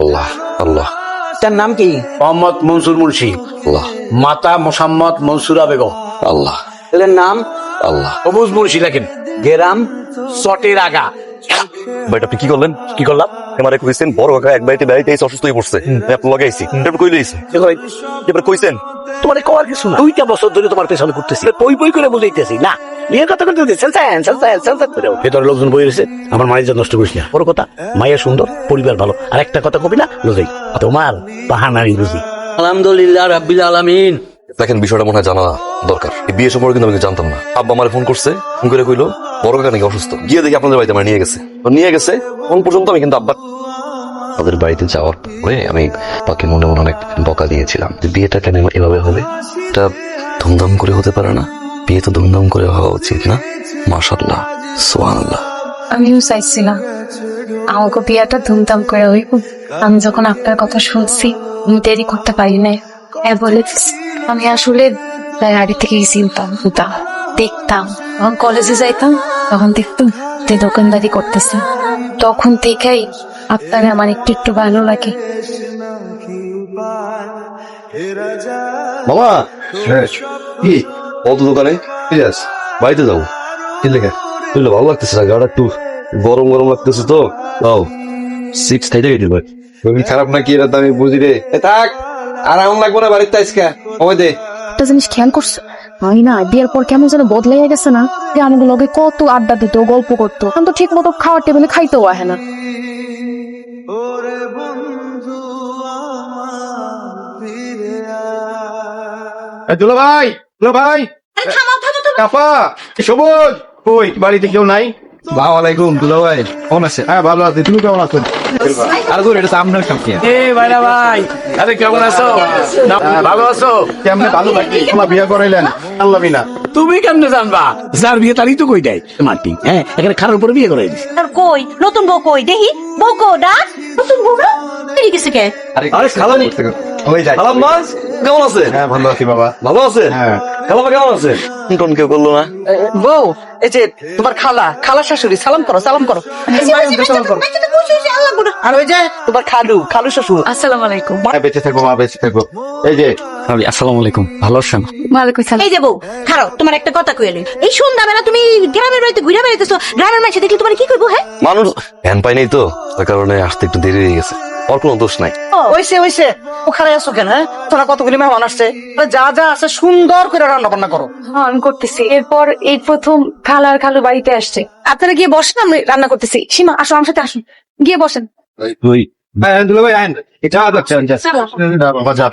আল্লাহ আল্লাহ। তার নাম কি? মোহাম্মদ মনসুর মুন্সি। আল্লাহ। মাতা মোসাম্মদ মনসুরা বেগম। আল্লাহ। ছেলের নাম? আল্লাহ। সবুজ মুন্সি লেখেন। গেরাম চটের আগা ভাই আপনি কি করলেন? কি করলাম? আমার কইছেন বড় কাকা এক বাড়িতে বাড়িতে এসে অসুস্থ হয়ে পড়ছে। আপনি লগাইছি তারপর কই লইছে এবার কইছেন তোমার কওয়ার কিছু না। দুইটা বছর ধরে তোমার পেছনে করতেছি পই পই করে বুঝাইতেছি না? বিয়ের কথা করতে সেলসান সেলসান সেলসান করে ভেতরে লোকজন বই রয়েছে আমার মায়ের জন্য নষ্ট করিস না। বড় কথা মায়ের সুন্দর পরিবার ভালো। আর একটা কথা কবি না লজাই তোমার পাহানারি বুঝি। আলহামদুলিল্লাহ রাব্বিল আলামিন। দেখেন বিষয়টা মনে হয় জানা দরকার। এই বিয়ে সম্পর্কে কিন্তু আমি জানতাম না। আব্বা আমার ফোন করছে ফোন করে কইলো বড় কাকা নাকি অসুস্থ। গিয়ে দেখি আপনাদের বাড়িতে আমার নিয়ে গেছে। নিয়ে গেছে কোন পর্যন্ত আমি কিন্তু আব্বা তাদের বাড়িতে যাওয়ার পরে আমি তাকে মনে মনে অনেক বকা দিয়েছিলাম। যে বিয়েটা কেন এভাবে হবে? এটা ধুমধাম করে হতে পারে না। বিয়ে তো ধুমধাম করে হওয়া উচিত না? মাশাল্লাহ সোহানাল্লাহ আমিও চাইছিলাম আমাকে বিয়েটা ধুমধাম করে হইব। আমি যখন আপনার কথা শুনছি আমি দেরি করতে পারি নাই। হ্যাঁ বলে আমি আসলে আগে থেকেই চিনতাম হুতাম দেখতাম যখন কলেজে যাইতাম তখন দেখতাম যে দোকানদারি করতেছে। তখন থেকেই আপনার আমার একটু একটু ভালো লাগে। মামা কত দোকানে ঠিক আছে বাড়িতে যাব কি লেখা বুঝলে ভালো লাগতেছে না গাড়া একটু গরম গরম লাগতেছে তো তাও সিক্স খাইতে গেছিল ভাই শরীর খারাপ নাকি এটা তো আমি বুঝি রে এ থাক আর এমন লাগবো না বাড়িতে আজকে সময় দে একটা জিনিস খেয়াল করছ আমি না বিয়ের পর কেমন যেন বদলে গেছে না যে আমাকে লগে কত আড্ডা দিত গল্প করতো এখন তো ঠিক মতো খাওয়ার টেবিলে খাইতেও আহে না দুলো ভাই দুলো ভাই। কাপা সবুজ। কই বাড়িতে কেউ নাই? সালাম আলাইকুম দুলো ভাই। কেমন আছে হ্যাঁ ভালো আছি। তুমি কেমন আছো? আর ধর এটা আপনার কামকে এ ভাইরা ভাই। আরে কেমন আছো? ভালো। আছো? কেমনে ভালো লাগি তোমার বিয়ে করাইলেন? আল্লাহ বিনা। তুমি কেমনে জানবা? যার বিয়ে তারই তো কই দেয়? মার্টিন হ্যাঁ এখানে খারাপ উপরে বিয়ে করে দিস আর কই? নতুন বউ কই? দেখি। বউ কো ডাক নতুন বউ না? ঠিক গেছে কে? আরে হয়ে খালাম কেমন আছে হ্যাঁ ভালো আছি বাবা। ভালো আছে হ্যাঁ। খালাম কেমন আছে? কোন কেউ করল না। বউ এই যে তোমার খালা খালা শাশুড়ি সালাম করো সালাম করো। সালাম করো। আর ওই যে তোমার খালু খালু শ্বশুর। আসসালামু আলাইকুম। বেঁচে থাকব মা বেঁচে থাকব। এই যে আসসালামু আলাইকুম। ভালো আছেন? ওয়ালাইকুম সালাম। এই যে বউ খারাপ তোমার একটা কথা কইলে এই সন্ধ্যা বেলা তুমি গ্রামের বাড়িতে ঘুরে বেড়াইতেছো গ্রামের মানুষ দেখলে তোমার কি করব হ্যাঁ মানুষ ভ্যান পাই নাই তো কারণে আসতে একটু দেরি হয়ে গেছে। ওর কোনো দোষ নাই। ওইসে ওইসে। ওখানে আসো কেন হ্যাঁ? তোরা কতগুলি মেহমান আসছে? যা যা আছে সুন্দর করে রান্না বান্না করো। হ্যাঁ আমি করতেছি। এরপর এই প্রথম খালা আর খালু বাড়িতে আসছে। আপনারা গিয়ে বসেন আমি রান্না করতেছি। সীমা আসো আমার সাথে আসুন। গিয়ে বসেন। ভাই আইন। এটা বাবা যা।